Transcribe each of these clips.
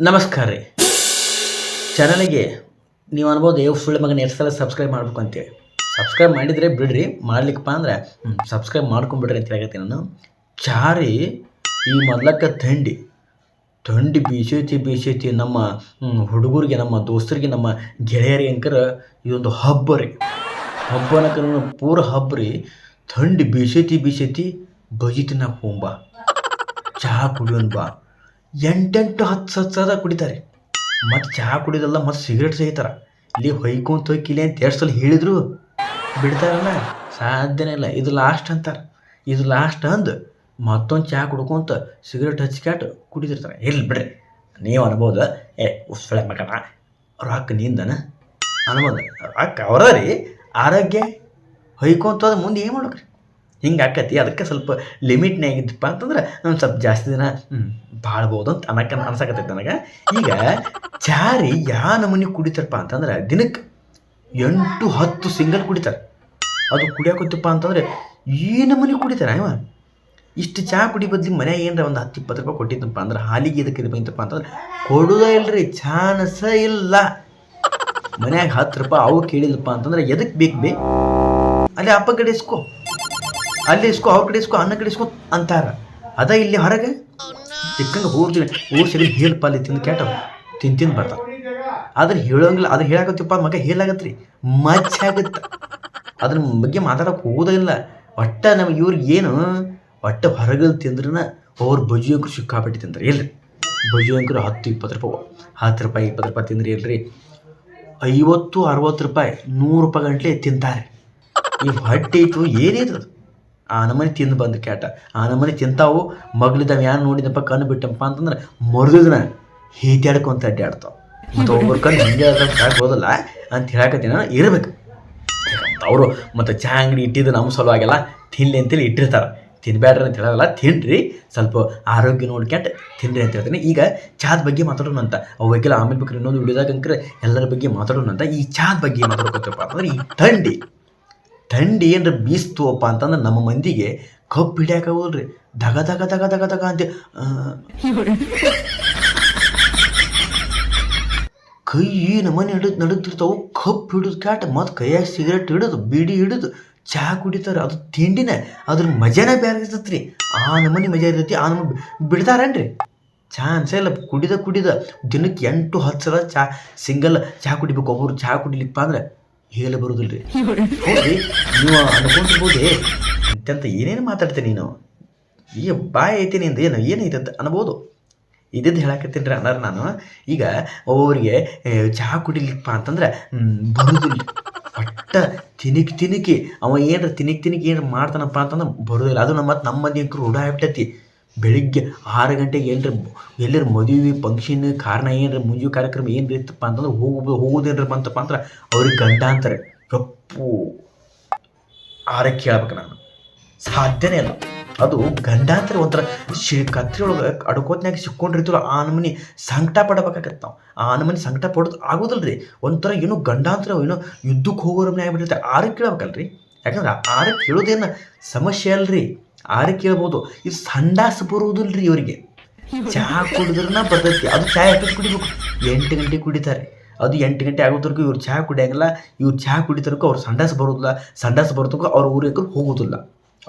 ನಮಸ್ಕಾರ ರೀ ಚಾನಲಿಗೆ ನೀವು ಅನ್ಬೋದು ಯಾವ ಸುಳ್ಳು ಮಗನ ಎಷ್ಟು ಸಲ ಸಬ್ಸ್ಕ್ರೈಬ್ ಮಾಡ್ಬೇಕು ಅಂತೇಳಿ ಸಬ್ಸ್ಕ್ರೈಬ್ ಮಾಡಿದರೆ ಬಿಡ್ರಿ ಮಾಡ್ಲಿಕ್ಕಪ್ಪ ಅಂದ್ರೆ ಸಬ್ಸ್ಕ್ರೈಬ್ ಮಾಡ್ಕೊಂಬಿಡ್ರಿ ಅಂತ ಹೇಳಕತ್ತೀನಿ ನಾನು. ಚಾರಿ, ಈ ಮೊದ್ಲಕ್ಕ ಥಂಡಿ. ಥಂಡಿ ಬೀಸೈತಿ ಬೀಸೈತಿ ನಮ್ಮ ಹುಡುಗರಿಗೆ, ನಮ್ಮ ದೋಸ್ತರಿಗೆ, ನಮ್ಮ ಗೆಳೆಯರಿಗೆ ಅಂಕರ ಇದೊಂದು ಹಬ್ಬ ರೀ. ಹಬ್ಬ ಅನ್ನಕ ಪೂರ ಹಬ್ಬ ರೀ. ಥಂಡಿ ಬೀಸೈತಿ ಬೀಸೈತಿ ಬಜಿತಿನ ಹೋಂಬ ಚಹಾ ಕುಡಿಯೋನ್ ಬಾ. ಎಂಟೆಂಟು ಹತ್ತು ಹತ್ತು ಸಾವಿರ ಕುಡಿತಾರೆ. ಮತ್ತು ಚಹಾ ಕುಡಿದಲ್ಲ ಮತ್ತು ಸಿಗರೇಟ್ ಸೇಯ್ತಾರ ಇಲ್ಲಿ ಹೊಯ್ಕೊಂತ ಹೋಯ್ಕಿಲಿ ಅಂತ ಎಷ್ಟು ಸಲ ಹೇಳಿದ್ರು ಬಿಡ್ತಾರಲ್ಲ ಸಾಧ್ಯನೇ ಇಲ್ಲ. ಇದು ಲಾಸ್ಟ್ ಅಂತಾರೆ. ಇದು ಲಾಸ್ಟ್ ಅಂದು ಮತ್ತೊಂದು ಚಹಾ ಕುಡ್ಕೊಂತ ಸಿಗರೇಟ್ ಹಚ್ಕ್ಯಾಟ್ ಕುಡಿದಿರ್ತಾರೆ. ಎಲ್ಲಿ ಬಿಡ್ರಿ. ನೀವು ಅನ್ಬೋದು. ಏ ಉಸ್ಳೆ ಮಗನ. ರೊಕ್ಕ ನಿಂದನ. ಅನ್ಬೋದು. ರೊಕ್ಕ ಅವರ ರೀ ಆರೋಗ್ಯ. ಹೊಯ್ಕೊಂತ ಮುಂದೆ ಏನು ಮಾಡ್ಬೇಕ್ರಿ? ಹಿಂಗೆ ಆಕತಿ ಅದಕ್ಕೆ ಸ್ವಲ್ಪ ಲಿಮಿಟ್ನಾಗ ಇದ್ದಪ್ಪ ಅಂತಂದ್ರೆ ನಾನು ಸ್ವಲ್ಪ ಜಾಸ್ತಿ ದಿನ ಬಾಳ್ಬೋದು ಅಂತ ಅನ್ನಕ್ಕೆ ಅನ್ಸಕತ್ತೈತೆ ನನಗೆ. ಈಗ ಚಾರಿ ಯಾ ನಮೂನಿ ಕುಡಿತಾರಪ್ಪ ಅಂತಂದ್ರೆ ದಿನಕ್ಕೆ ಎಂಟು, ಹತ್ತು ಸಿಂಗಲ್ ಕುಡಿತಾರೆ. ಅದು ಕುಡಿಯೋಕತ್ತಪ್ಪ ಅಂತಂದ್ರೆ ಈ ನಮೂನಿ ಕುಡಿತಾರೆ ಇವ. ಇಷ್ಟು ಚಹಾ ಕುಡಿ ಬದ್ಲಿ ಮನ್ಯಾಗ ಏನರ ಒಂದು ಹತ್ತು, ಇಪ್ಪತ್ತು ರೂಪಾಯಿ ಕೊಟ್ಟಿದ್ದಪ್ಪ ಅಂದ್ರೆ ಹಾಲಿಗೆ ಇದಕ್ಕೆ ಇದು ಅಂತಂದ್ರೆ ಕೊಡೋದೇ ಇಲ್ರಿ, ಚಾನ್ಸ ಇಲ್ಲ. ಮನ್ಯಾಗ ಹತ್ತು ರೂಪಾಯಿ ಅವು ಕೇಳಿಲ್ಲಪ್ಪ ಅಂತಂದ್ರೆ ಎದಕ್ಕೆ ಬೇಕು ಬೇ? ಅಲ್ಲಿ ಅಪ್ಪ ಕಡೆ ಇಸ್ಕೋ. ಅಲ್ಲಿ ಇಸ್ಕೋ, ಅವ್ರ ಕಡೆ ಇಸ್ಕೋ ಅನ್ನ ಕಡೆ ಇಸ್ಕೋ ಅಂತಾರ. ಅದ ಇಲ್ಲಿ ಹೊರಗೆ? ಚಿಕ್ಕಂಗೆ ಊರ್ ಊರ್ ಸರಿ ಹೇಲ್ ಪಾಲಿ ತಿಂದು ಕ್ಯಾಟ ತಿಂದು ತಿಂದು ಬರ್ತಾರ ಆದ್ರೆ ಹೇಳೋಂಗಿಲ್ಲ ಅದ್ರ ಹೇಳಾಕತ್ತಿಪ್ಪ ಮಗ ಹೇಳಾಗತ್ರಿ ಮಚ್ಚ ಆಗತ್ತ. ಅದ್ರ ಬಗ್ಗೆ ಮಾತಾಡಕ್ಕೆ ಹೋಗೋದಿಲ್ಲ ಒಟ್ಟ ನಮಗೆ ಇವ್ರಿಗೆ ಏನು, ಒಟ್ಟ ಹೊರಗಲ್ ತಿಂದ್ರನ ಅವ್ರ ಬಜಿಯಂಕರು ಸಿಕ್ಕಾಪಟ್ಟಿ ತಿಂತಾರೆ ಇಲ್ರಿ. ಬಜಿಯಂಕರು ಹತ್ತು, ಇಪ್ಪತ್ತು ರೂಪಾಯಿ ಹತ್ತು ರೂಪಾಯಿ, ಇಪ್ಪತ್ತು ರೂಪಾಯಿ ತಿಂದ್ರಿ ಇಲ್ರಿ. ಐವತ್ತು, ಅರವತ್ತು ರೂಪಾಯಿ ನೂರು ರೂಪಾಯಿ ಗಂಟ್ಲೆ ತಿಂತಾರೆ ಈ ಹೊಟ್ಟೆ ಇತ್ತು, ಏನೇ ಅದು? ಆ ತಿಂದು ಬಂದು ಕ್ಯಾಟ ಆ ತಿಂತಾವು ಮಗಳಿದ್ದಾವ ಯಾರು ನೋಡಿದಪ್ಪ ಕಣ್ಣು ಬಿಟ್ಟಪ್ಪ ಅಂತಂದ್ರೆ ಮರ್ದಿದ್ನ ಹೀಟ್ಯಾಡ್ಕೊಂತ ಅಡ್ಡಾಡ್ತಾವ ಮತ್ತು ಒಬ್ಬರು ಕಣ್ಣು ಹಿಂಗೆ ಹೋದಲ್ಲ ಅಂತ ಹೇಳಕತ್ತೀನಿ ಇರಬೇಕು. ಅವರು ಮತ್ತು ಚಹಾ ಅಂಗಡಿ ಇಟ್ಟಿದ್ದು ನಮ್ಮ ಸಲುವಾಗೆಲ್ಲ, ತಿನ್ಲಿ ಅಂತೇಳಿ ಇಟ್ಟಿರ್ತಾರೆ. ತಿನ್ಬೇಡ್ರಿ ಅಂತ ಹೇಳೋಲ್ಲ, ತಿನ್ರಿ, ಸ್ವಲ್ಪ ಆರೋಗ್ಯ ನೋಡ್ಕೊಂಡು ತಿನ್ರಿ ಅಂತ ಹೇಳ್ತೀನಿ. ಈಗ ಚಹಾದ ಬಗ್ಗೆ ಮಾತಾಡೋಣ ಅಂತ ಅವಾಗೆಲ್ಲ ಆಮೇಲೆ ಬೇಕಾದ್ರೆ ಇನ್ನೊಂದು ವಿಡಿಯೋದಾಗ ಅಂಕರೆ ಎಲ್ಲರ ಬಗ್ಗೆ ಮಾತಾಡೋಣ ಅಂತ ಈ ಚಹಾದ ಬಗ್ಗೆ ಮಾತಾಡ್ಕೊತಪ್ಪ ಅಂತಂದ್ರೆ ಈ ಥಂಡಿ. ಥಂಡಿ ಏನಾರ ಬೀಸ್ತುವಪ್ಪ ಅಂತಂದ್ರೆ ನಮ್ಮ ಮಂದಿಗೆ ಕಪ್ ಹಿಡಿಯಾಕಾಗೋಲ್ರಿ ಧಗ ಧಗ ಧಗ ಧಗ ಧಗ ಅಂತ. ಕೈ ನಮ್ಮನೆ ಹಿಡಿದು ನಡುತ್ತಿರ್ತಾವು ಕಪ್ ಹಿಡಿದು ಕ್ಯಾಟ್, ಮತ್ತು ಕೈಯಾಗ ಸಿಗರೇಟ್ ಹಿಡಿದು, ಬಿಡಿ ಹಿಡಿದು ಚಹಾ ಕುಡಿತಾರೆ. ಅದು ತಿಂಡಿನ, ಅದ್ರ ಮಜಾನೇ ಬೇರೆ ಇರ್ತೈತ್ರಿ. ಆ ನಮ್ಮನೆ ಮಜಾ ಇರ್ತೈತಿ, ಆ ನಮ್ಮ ಬಿಡ್ತಾರೇನ್ರಿ? ಚಾನ್ಸೇ ಇಲ್ಲ, ಕುಡಿದ ಕುಡಿದ ದಿನಕ್ಕೆ ಎಂಟು, ಹತ್ತು ಸಲ ಚಹಾ ಸಿಂಗಲ್ ಚಹಾ ಕುಡಿಬೇಕು ಒಬ್ಬರು ಚಹಾ ಕುಡಿಲಿಪ್ಪ ಅಂದ್ರೆ. ಹೇಳ ಬರುದಿಲ್ರಿ. ಹೌದ್ರಿ ನೀವು ಅನ್ಕೊಂಡಿರ್ಬೋದೇ? ಅಂತ ಏನೇನು ಮಾತಾಡ್ತೀನಿ ನೀನು? ಈಗ ಬಾಯ್ ಐತಿ ನಿಂದ ಏನು ಏನೈತೆ ಅಂತ ಅನ್ಬೋದು. ಇದ್ದಿದ್ದು ಹೇಳಕತ್ತೀನಿ ರೀ ಅನ್ನಾರ ನಾನು. ಈಗ ಒಬ್ಬೊಬ್ಬರಿಗೆ ಚಹಾ ಕುಡಿಲಿಪ್ಪ ಅಂತಂದ್ರೆ ಬರುದಿಲ್ಲ. ಒಟ್ಟ ತಿನಿಕ್ ತಿನಿಕಿ ಅವ ಏನ್ರ ತಿನಿಕ್ ತಿನಿಕ್ ಏನ್ರ ಮಾಡ್ತಾನಪ್ಪ ಅಂತಂದ್ರೆ ಬರೋದಿಲ್ಲ. ಅದು ನಮ್ಮ ಮತ್ತು ನಮ್ಮ ಮಂದಿ ರೂಢ ಆಗ್ಬಿಟ್ಟೈತಿ. ಬೆಳಿಗ್ಗೆ ಆರು ಗಂಟೆಗೆ ಏನ್ರೀ ಎಲ್ಲರ ಮದುವೆ ಫಂಕ್ಷನ್ ಕಾರಣ ಏನರ ಮುಂಜು ಕಾರ್ಯಕ್ರಮ ಏನು ಇತ್ತಪ್ಪ ಅಂತಂದ್ರೆ ಹೋಗ್ಬೋದು ಹೋಗೋದೇನ್ರ ಬಂತಪ್ಪ ಅಂದ್ರೆ ಅವ್ರಿಗೆ ಗಂಡ ಅಂತಾರೆ. ಕಪ್ಪು ಆರಕ್ಕೆ ಕೇಳ್ಬೇಕು ನಾನು. ಸಾಧ್ಯನೇ ಇಲ್ಲ. ಅದು ಗಂಡಾಂತರ ಒಂಥರ ಶಿ, ಕತ್ರಿಯೊಳಗೆ ಅಡ್ಕೋತ್ನಾಗ ಸಿಕ್ಕೊಂಡಿರ್ತೀವಲ್ಲ ಆ ನಮನಿ ಸಂಕಟ ಪಡಬೇಕಾಗತ್ತೆ ನಾವು. ಆ ನಮನಿ ಸಂಕಟ ಪಡೋದು ಆಗೋದಿಲ್ಲ ರೀ ಒಂಥರ ಏನೋ ಗಂಡಾಂತರ ಏನೋ ಯುದ್ಧಕ್ಕೆ ಹೋಗೋರನ್ನ ಆಗಿಬಿಟ್ಟಿರ್ತಾರೆ ಆರಕ್ಕೆ ಕೇಳ್ಬೇಕಲ್ರಿ. ಯಾಕಂದ್ರೆ ಆರಕ್ಕೆ ಕೇಳೋದೇನು ಸಮಸ್ಯೆ ಅಲ್ರಿ. ಆರಕ್ಕೆ ಕೇಳ್ಬೋದು, ಇದು ಸಂಡಾಸ ಬರುವುದಿಲ್ಲ ರೀ ಇವರಿಗೆ. ಚಹಾ ಕುಡಿದ್ರನ್ನ ಬರ್ತೈತಿ, ಅದು ಚಹಾ ಎಷ್ಟು ಕುಡಿಬೇಕು? ಎಂಟು ಗಂಟೆ ಕುಡಿತಾರೆ. ಅದು ಎಂಟು ಗಂಟೆ ಆಗೋದ್ರಿಗೂ ಇವ್ರು ಚಹಾ ಕುಡಿಯಂಗಿಲ್ಲ, ಇವ್ರು ಚಹಾ ಕುಡಿತಾರಕ್ಕೂ ಅವ್ರು ಸಂಡಾಸ ಬರೋದಿಲ್ಲ ಸಂಡಾಸ ಬರೋದಕ್ಕೂ ಅವ್ರ ಊರಿಗೆ ಹೋಗೋದಿಲ್ಲ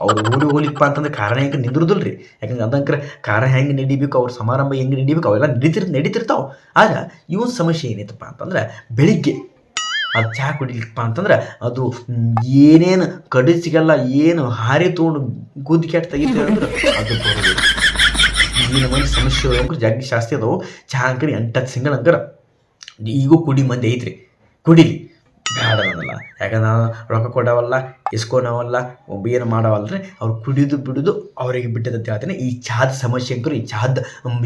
ಅವ್ರು ಊರಿಗೆ ಹೋಗ್ಲಿಕ್ಕಪ್ಪ ಅಂತಂದ್ರೆ ಕಾರಣ ಹೆಂಗೆ ನಿಂದಿರೋದಿಲ್ಲ ರೀ ಯಾಕಂದ್ರೆ ಅದಂಕ್ರೆ ಕಾರ ಹೆಂಗೆ ನಡಿಬೇಕು, ಅವ್ರ ಸಮಾರಂಭ ಹೆಂಗೆ ನಡಿಬೇಕು, ಅವೆಲ್ಲ ನಡೀತಿರ್ ನಡೀತಿರ್ತಾವೆ. ಆದ್ರೆ ಇವನ್ ಸಮಸ್ಯೆ ಏನೈತಪ್ಪ ಅಂತಂದ್ರೆ ಬೆಳಿಗ್ಗೆ ಅದು ಚಹಾ ಕುಡಿಲಿಕ್ಕಪ್ಪ ಅಂತಂದ್ರೆ ಅದು ಏನೇನು ಕಡಿ ಸಿಗಲ್ಲ ಏನು ಹಾರಿ ತೊಗೊಂಡು ಗುದ್ದು ಕೆಟ್ಟ ತೆಗಿತು ಅಂದ್ರೆ ಅದು ಈಗಿನ ನಮೂನಿ ಸಮಸ್ಯೆ ಅಂದ್ರೆ ಜಾಸ್ತಿ ಅದಾವೆ. ಚಹಾ ಅಂಕರಿ ಎಂಟತ್ತು ಸಿಂಗಲ್ ಅಂಕರ ಈಗೂ ಕುಡಿ ಮಂದಿ ಐತ್ರಿ. ಕುಡಿಲಿ. ಬೇಡ ಅನ್ನಲ್ಲ ಯಾಕಂದ್ರೆ ನಾವು ರೊಕ್ಕ ಕೊಡವಲ್ಲ ಇಸ್ಕೊನವಲ್ಲ ಏನು ಮಾಡವಲ್ರಿ, ಅವ್ರು ಕುಡಿದು ಬಿಡುದು ಅವರಿಗೆ ಬಿಟ್ಟದ ಅಂತ ಹೇಳ್ತೀನಿ. ಈ ಚಹಾದ ಸಮಸ್ಯೆ ಅಂಕರು ಈ ಚಹಾದ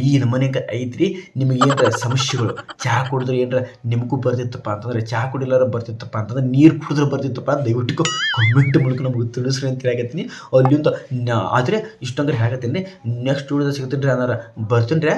ಈ ನಮ್ಮನೆ ಐತ್ರಿ, ನಿಮಗೆ ಏನರ ಸಮಸ್ಯೆಗಳು ಚಹಾ ಕುಡಿದ್ರೆ ಏನರ ನಿಮಗೂ ಬರ್ತಿತ್ತಪ್ಪ ಅಂತಂದ್ರೆ ಚಹಾ ಕುಡಿಲಾರ ಬರ್ತಿತ್ತಪ್ಪ ಅಂತಂದ್ರೆ, ನೀರು ಕುಡಿದ್ರೆ ಬರ್ತಿತ್ತಪ್ಪ ಅಂತ ದಯವಿಟ್ಟು ಕಮೆಂಟ್ ಮೂಲಕ ನಮಗೆ ತಿಳಿಸ್ರಿ ಅಂತ ಹೇಳಕತ್ತೀನಿ ಅಲ್ಲಿಂದ ಆದರೆ ಇಷ್ಟಂದ್ರೆ ಹೇಳಕತ್ತೀನಿ. ನೆಕ್ಸ್ಟ್ ವಿಡಿಯೋದಾಗ ಸಿಗ್ತೀನಿ ರೀ ಅನ್ನಾರ. ಬರ್ತೀನಿ ರೀ.